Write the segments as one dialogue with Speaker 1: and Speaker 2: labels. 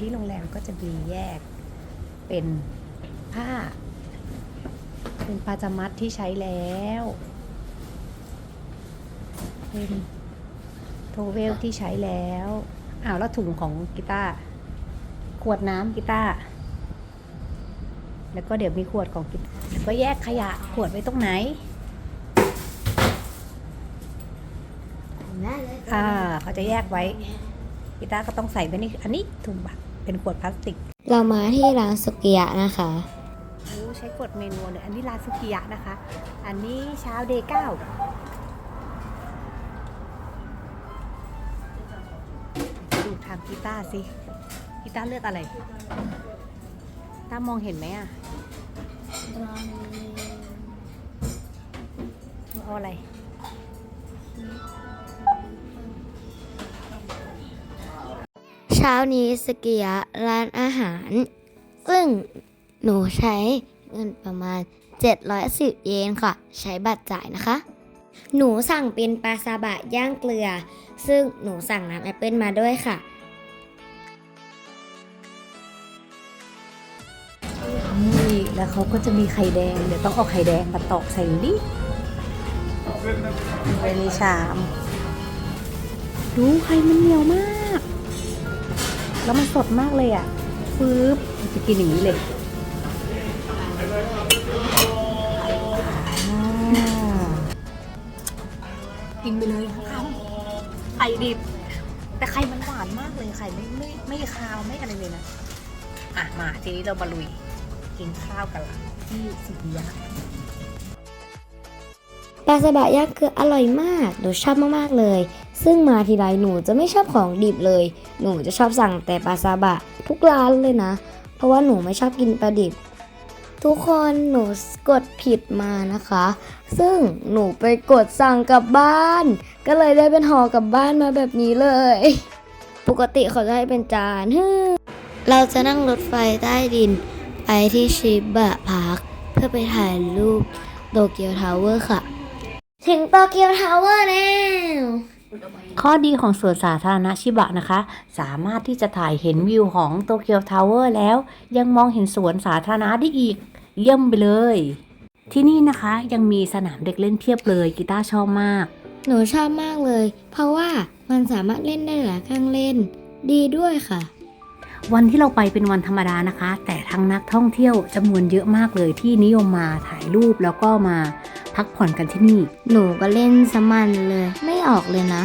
Speaker 1: ที่โรงแรมก็จะมีแยกเป็นผ้า เป็นปาจามัดที่ใช้แล้ว เป็นโทเวลที่ใช้แล้วอ้าวแล้วถุงของกีตาร์ขวดน้ำกีตาร์แล้วก็เดี๋ยวมีขวดของกีตาร์แล้วก็แยกขยะขวดไว้ตรงไหนอ่าเขาจะแยกไว้กีตาร์ก็ต้องใส่ไว้ในอันนี้ถุงบัตร เป็นขวดพลาสติก
Speaker 2: เรามาที่ร้านสุกิยะนะคะ
Speaker 1: โอ้ใช้กดเมนูเลยอันนี้ร้านสุกิยะนะคะ อันนี้เช้าเดย์เก้าดูทางกีตาร์สิกีตาร์เลือกอะไรกีตาร์มองเห็นไหมอะเอาอะไร
Speaker 2: เช้านี้สกิยะร้านอาหาร ซึ่งหนูใช้เงินประมาณ 710 เยนค่ะ ใช้บัตรจ่ายนะคะ หนูสั่งเป็นปลาซาบะย่างเกลือ ซึ่งหนูสั่งน้ำแอปเปิลมาด้วยค่ะ
Speaker 1: นี่แล้วเขาก็จะมีไข่แดง เดี๋ยวต้องเอาไข่แดงมาตอกใส่ดิไปในชาม ดูไข่มันเหนียวมาก แล้วมันสดมากเลยอะฟืบจะกินอย่างนี้เลยอ่ากินไปเลยทั้งคำไข่ดิบ แต่ไข่มันหวานมากเลยไข่ไม่ไม่ไม่คาวไม่อะไรเลยนะอะมาทีนี้เรามาลุย กินข้าวกันละที่สุริยะ
Speaker 2: ปลาซาบะย่างเกลืออร่อยมาก หนูชอบมาก ๆ เลย ซึ่งมาทีไรหนูจะไม่ชอบของดิบเลย หนูจะชอบสั่งแต่ปลาซาบะ ทุกร้านเลยนะ เพราะว่าหนูไม่ชอบกินปลาดิบ ทุกคนหนูกดผิดมานะคะ ซึ่งหนูไปกดสั่งกลับบ้าน ก็เลยได้เป็นห่อกลับบ้านมาแบบนี้เลย ปกติเขาจะให้เป็นจานฮเราจะนั่งรถไฟใต้ดิน ไปที่ชิบะพาร์คเพื่อไปถ่ายรูปโตเกียวทาวเวอร์ค่ะ ถึงโตเกียวทาวเวอร์แล้ว
Speaker 1: ข้อดีของสวนสาธารณะชิบะนะคะ สามารถที่จะถ่ายเห็นวิวของโตเกียวทาวเวอร์แล้ว ยังมองเห็นสวนสาธารณะได้อีก เยี่ยมไปเลย ที่นี่นะคะยังมีสนามเด็กเล่นเพียบเลยกีตาร์ชอบมาก
Speaker 2: หนูชอบมากเลย เพราะว่ามันสามารถเล่นได้หลายเครื่องเล่น ดีด้วยค่ะ
Speaker 1: วันที่เราไปเป็นวันธรรมดานะคะ แต่ทั้งนักท่องเที่ยวจำนวนเยอะมากเลยที่นิยมมาถ่ายรูปแล้วก็มา พักผ่อนกันที่นี่
Speaker 2: หนูก็เล่นสมันเลย ไม่ออกเลยนะ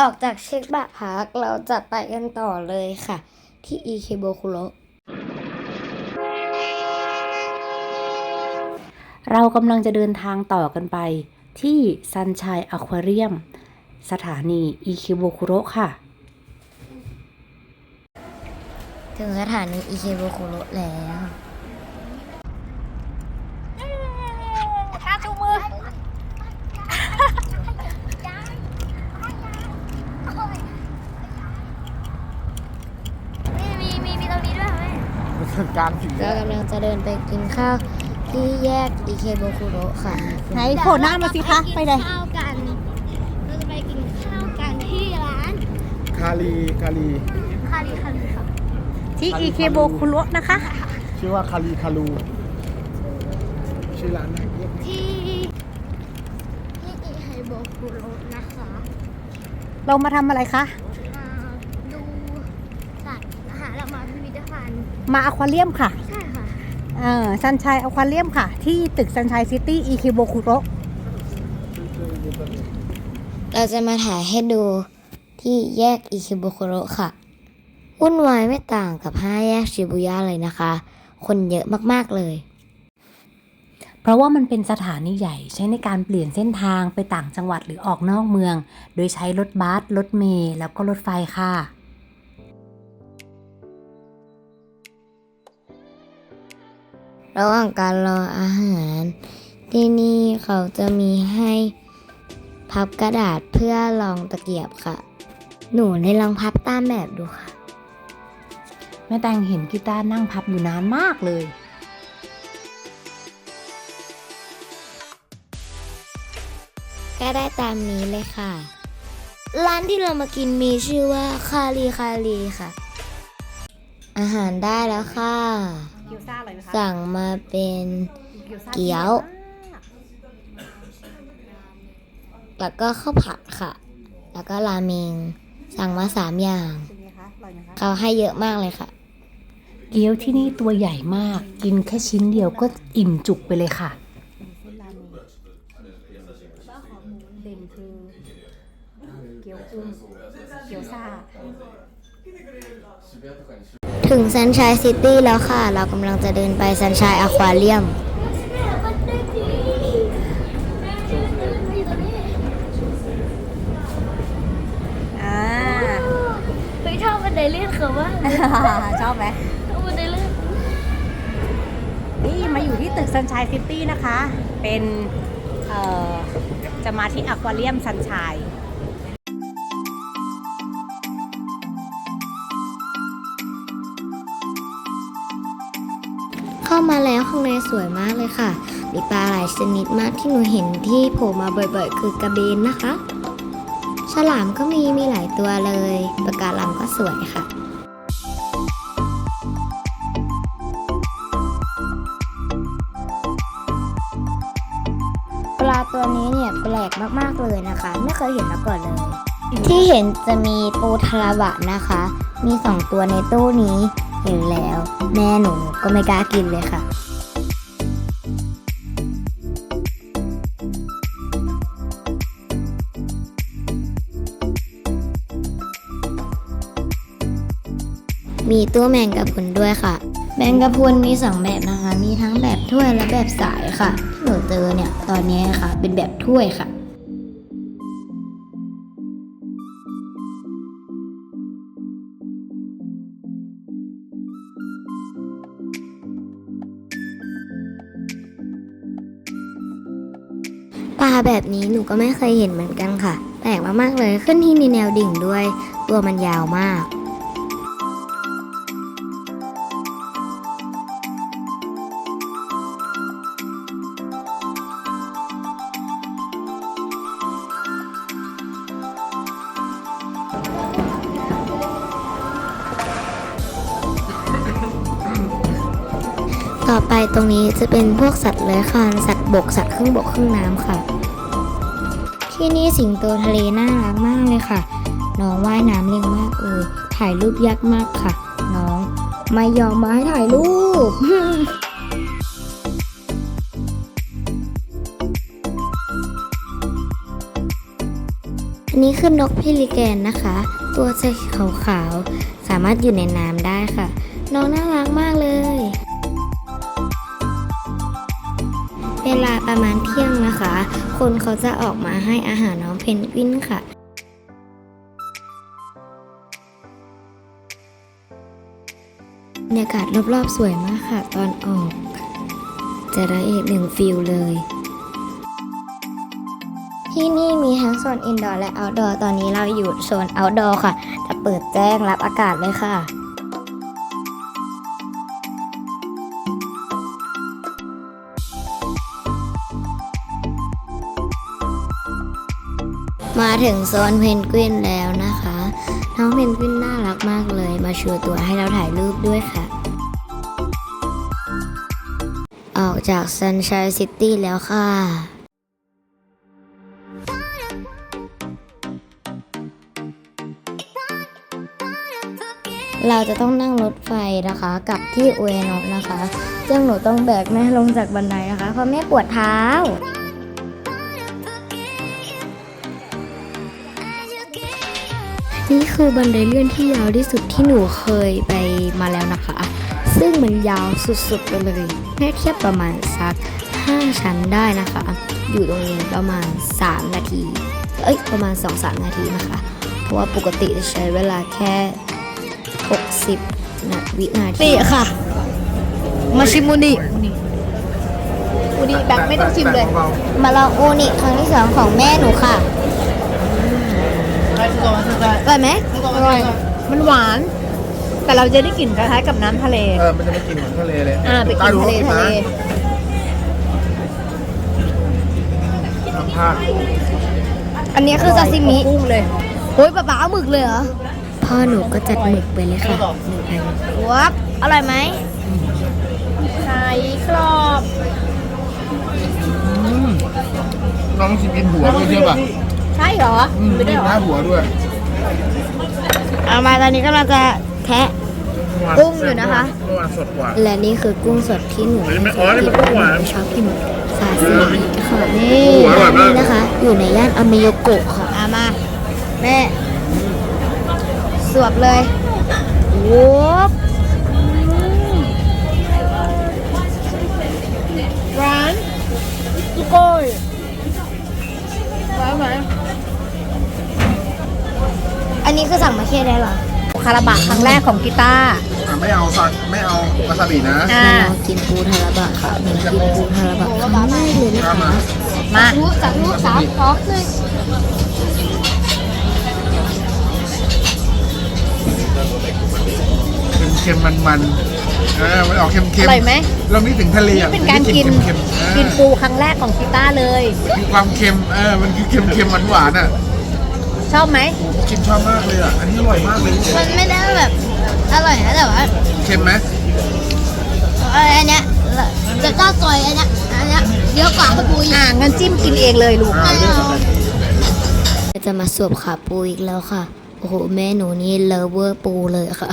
Speaker 2: ออกจากเช็คบะพาร์คเราจะไปกันต่อเลยค่ะ ที่อีเคโบคุโร
Speaker 1: เรากำลังจะเดินทางต่อกันไป ที่ซันชัยอควาเรียม สถานีอิคิโบคุโระค่ะ
Speaker 2: ถึงสถานีอีเคโบคุโรแล้ว
Speaker 3: มีมีมีตรงนี้ด้วยไหม
Speaker 4: กลางถึง
Speaker 2: เรากำลังจะเดินไปกินข้าวที่แยกอีเคโบคุโรค่ะ
Speaker 1: ไหนโผล่หน้ามาสิคะไปเลย
Speaker 3: ข้าวกัน เราจะไปกินข้าวกันที่ร้าน
Speaker 4: คาลีคาลี
Speaker 3: คาริคาริค่ะ
Speaker 1: ที่อิคิโบคุโระนะคะ
Speaker 4: ชื่อว่าคาลีคาลูชื่อร้านนะ
Speaker 3: ที่ที่อิไฮโบคุโรนะคะ
Speaker 1: เรามาทำอะไรคะ
Speaker 3: มาดูสัตว์อาหารเรามาพิพิธภัณฑ์
Speaker 1: มาอควาเรียมค่ะ
Speaker 3: ใช่ค่ะ
Speaker 1: เออซันชัยอควาเรียมค่ะ ที่ตึกซันชัยซิตี้อิคิโบคุโระ
Speaker 2: เราจะมาถ่ายให้ดูที่แยกอิคิโบคุโรค่ะ วุ่นวายไม่ต่างกับห้าแยกชิบุย่าเลยนะคะ คนเยอะมากๆเลย
Speaker 1: เพราะว่ามันเป็นสถานีใหญ่ใช้ในการเปลี่ยนเส้นทางไปต่างจังหวัดหรือออกนอกเมือง โดยใช้รถบัสรถเมล์แล้วก็รถไฟค่ะ
Speaker 2: ระหว่างการรออาหาร ที่นี่เขาจะมีให้พับกระดาษเพื่อลองตะเกียบค่ะ หนูได้ลองพับตามแบบดูค่ะ
Speaker 1: แม่แตงเห็นกีตาร์นั่งพับอยู่นานมากเลย
Speaker 2: ก็ได้ตามนี้เลยค่ะ ร้านที่เรามากินมีชื่อว่าคารีคารีค่ะ อาหารได้แล้วค่ะ
Speaker 1: เกี๊ยวซ่าอะไรไหมคะ
Speaker 2: สั่งมาเป็น
Speaker 1: ซ่า
Speaker 2: เกี๊ยว แล้วก็ข้าวผัดค่ะ แล้วก็ราเมง สั่งมาสามอย่าง
Speaker 1: เป็นไงคะอร่อยไหมคะ
Speaker 2: เขาให้เยอะมากเลยค่ะ
Speaker 1: เกี๊ยวที่นี่ตัวใหญ่มาก กินแค่ชิ้นเดียวก็อิ่มจุกไปเลยค่ะเด่นคือเกี๊ยวกุ้งเกี๊ยวซ่า
Speaker 2: ถึงซันช i ยซิตี้แล้วค่ะ เรากำลังจะเดินไปซันช i ยอควาเรียม
Speaker 1: อ่า
Speaker 3: ไปชอบบันไดเลื่อนเขาว่า
Speaker 1: ชอบไหม
Speaker 3: บันไดเลื่อน
Speaker 1: นี่มาอยู่ที่ตึกซันช i ยซิตี้นะคะ เป็น เอ่อ จะมาที่อควาเรียมซันช i ย
Speaker 2: เข้ามาแล้วข้างในสวยมากเลยค่ะ มีปลาหลายชนิดมากที่หนูเห็นที่โผล่มาบ่อยๆ คือกระเบนนะคะ ฉลามก็มีมีหลายตัวเลยปะการังก็สวยค่ะปลาตัวนี้เนี่ยแปลกมากๆเลยนะคะ ไม่เคยเห็นมาก่อนเลย ที่เห็นจะมีปูทาราบะนะคะ มีสองตัวในตู้นี้ เห็นแล้ว แม่หนูก็ไม่กล้ากินเลยค่ะ มีตู้แมงกะพรุนด้วยค่ะ แมงกะพรุนมีสองแบบนะคะ มีทั้งแบบถ้วยและแบบสายค่ะที่หนูเจอเนี่ย ตอนนี้ค่ะ เป็นแบบถ้วยค่ะ แบบนี้หนูก็ไม่เคยเห็นเหมือนกันค่ะ แปลกมากๆเลยขึ้นที่มีแนวดิ่งด้วย ตัวมันยาวมาก ต่อไปตรงนี้จะเป็นพวกสัตว์เลื้อยคลานสัตว์บกสัตว์ครึ่งบกครึ่งน้ำค่ะ ที่นี่สิงโตทะเลน่ารักมากเลยค่ะ น้องว่ายน้ำเร็วมากเลยถ่ายรูปยากมากค่ะ น้องไม่ยอมมาให้ถ่ายรูปอันนี้คือนกพิลิแกนนะคะ ตัวจะขาวๆสามารถอยู่ในน้ำได้ค่ะ น้องน่ารักมากเลย เวลาประมาณเที่ยงนะคะ คนเขาจะออกมาให้อาหารน้องเพนกวินค่ะบรรยากาศรอบๆสวยมากค่ะ ตอนออก จะได้อีกหนึ่งฟิลเลย ที่นี่มีทั้งโซนอินดอร์และเอาท์ดอร์ตอนนี้เราอยู่โซนเอาท์ดอร์ค่ะ จะเปิดแจ้งรับอากาศเลยค่ะ มาถึงโซนเพนกวินแล้วนะคะ น้องเพนกวินน่ารักมากเลย มาชัวร์ตัวให้เราถ่ายรูปด้วยค่ะ ออกจาก Sunshine City แล้วค่ะเราจะต้องนั่งรถไฟนะคะกลับที่อุเอโนะนะคะซึ่งหนูต้องแบกแม่ลงจากบันไดนะคะ เพราะแม่ปวดเท้า นี่คือบันไดเลื่อนที่ยาวที่สุดที่หนูเคยไปมาแล้วนะคะ ซึ่งมันยาวสุดๆไปเลยแค่เทียบประมาณสัก 5 ชั้นได้นะคะ อยู่ตรงนี้ประมาณ 3 นาที เอ้ย ประมาณ 2-3 นาทีนะคะ เพราะว่าปกติจะใช้เวลาแค่ 60นาวินาที
Speaker 1: นี่ค่ะ มาชิมูนิมูนิแบบไม่ต้องชิมเลย
Speaker 2: มาลองอูนิครั้งที่สองของแม่หนูค่ะ อร่อยไหม
Speaker 1: อร่อย มันหวาน แต่เราจะได้กลิ่นคล้ายๆกับน้ำทะเล
Speaker 4: เออ มันจะไม่กินเหมือนทะเลเลย
Speaker 1: อ่าไปกินทะเลทะเล
Speaker 4: ทำพลาด
Speaker 2: อันนี้คือซาซิมิ
Speaker 1: กุ้งเลย
Speaker 2: โอ้ยป๊าป๊าเอาหมึกเลยเหรอ พ่อหนูก็จัดหมึกไปเลยค่ะหนึ่งอันวับอร่อยไหม
Speaker 1: ไข่กรอบ
Speaker 4: น้องชิมกินหัวด้วยใช่ป่ะ
Speaker 1: ใช่เหรอ
Speaker 4: อืม
Speaker 1: ไม่ได้
Speaker 4: กิน
Speaker 1: เหรอ
Speaker 4: หน้าหัวด้วย
Speaker 2: เอามาตอนนี้ก็เราจะแทะ กุ้งอยู่นะคะ
Speaker 4: เมื่อวานสดกว่า
Speaker 2: และนี่คือกุ้งสดที่หนู
Speaker 4: อันนี้ไม่อ๋อนี่มันกุ้งหวาน
Speaker 2: ชอบกินซาซิมิค่ะนี่
Speaker 4: กุ้งหวานอร่อยมาก
Speaker 2: นี่นะคะ อยู่ในย่านอเมโยโกะค่ะอามา แม่ สวบเลยโว้บ
Speaker 1: ร้านสุโกยร้านไหน
Speaker 2: อั นนี้คือสั่งมาเคี่ยได้เหรอ
Speaker 1: คาราบะครั้งแรกของกีตาร์
Speaker 4: อะไม่เอาสักไม่เอาวาซาบินะ
Speaker 1: อ่า
Speaker 2: มาลองกินปูทาราบะค่ะหนูกินปูทาราบะครั้งแรกเลยนะ
Speaker 4: ข้าม
Speaker 2: คะ
Speaker 4: มา
Speaker 1: มา
Speaker 3: รู้จักรู้สามสองหนึ่ง
Speaker 4: เค็มๆมันๆเออมันออกเค็ม
Speaker 1: อ
Speaker 4: ๆ
Speaker 1: ร่อยไหม
Speaker 4: เรานึกถึงทะเลอะ
Speaker 1: เป็นการกิน
Speaker 4: เค็มๆเออ
Speaker 1: กินปูครั้งแรกของกีตาร์เลย
Speaker 4: มีความเค็มเออมันคือเค็มๆหวานๆอะ
Speaker 1: ชอบไหม
Speaker 4: โอ้โหกินชอบมากเลยอะ อันนี้อร่อยมากเลย
Speaker 3: มันไม่ได้แบบอร่อยนะแต่ว่า
Speaker 4: เค็มไหม
Speaker 3: เอออันเนี้ยจะก้าวซอยอันเนี้ยอันเนี้ยเยอะกว่าปูอีก
Speaker 1: อ่างั้นจิ้มกินเองเลยลูก
Speaker 4: อ่า
Speaker 3: ไม่เอา
Speaker 2: จะมาสวบขาปูอีกแล้วค่ะ โอ้โห แม่หนูนี่เลฟเวอร์ปูเลยค่ะ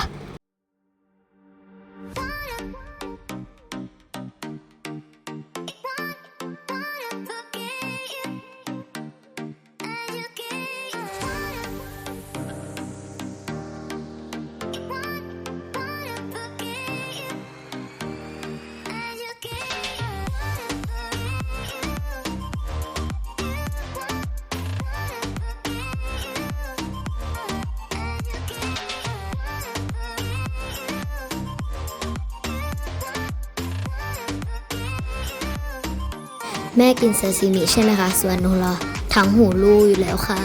Speaker 2: แม่กินซาซิมิใช่ไหมคะ ส่วนหนูรอทั้งหูรูอยู่แล้วค่ะ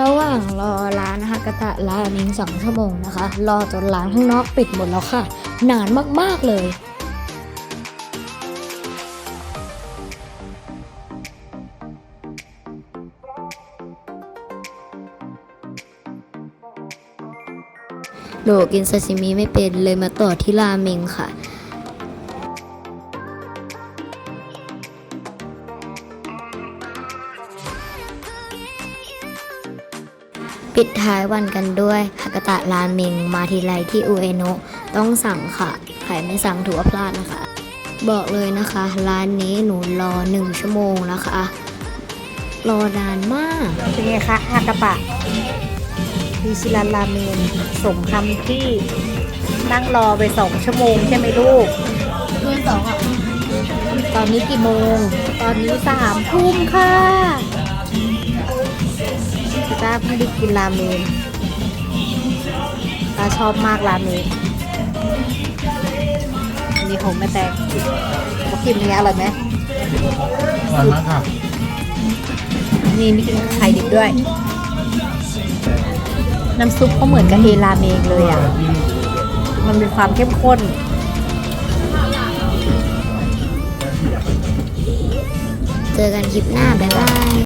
Speaker 2: ระหว่างรอร้านนะคะกะตะร้านนี้สองชั่วโมงนะคะ รอจนร้านข้างนอกปิดหมดแล้วค่ะ นานมากๆเลย โดกินซาซิมิไม่เป็นเลยมาต่อที่ราเมงค่ะปิดท้ายวันกันด้วยฮากาตะราเมงมาทีไรที่อุเอโนะต้องสั่งค่ะ ใครไม่สั่งถือว่าพลาดนะคะ บอกเลยนะคะ ร้านนี้หนูรอหนึ่งชั่วโมงนะคะ รอนานมาก
Speaker 1: เป็นไงคะฮากาปะ ดีชิรันราเมนสมคำที่นั่งรอไปสองชั่วโมงใช่ไหมลูก
Speaker 3: เกินสองอะ
Speaker 1: ตอนนี้กี่โมง ตอนนี้สามทุ่มค่ะกีตาร์เพิ่งได้กินราเมนตาชอบมากราเมนอันนี้ของแม่แตงเขากินเป็นไงอร่อยไหม
Speaker 4: อร่อยมากค่ะ
Speaker 1: นี่มีกินไข่ดิบด้วย น้ำซุปเขาเหมือนกับเฮราเมงเลยอะ มันมีความเข้มข้น
Speaker 2: เจอกันคลิปหน้า บ๊ายบาย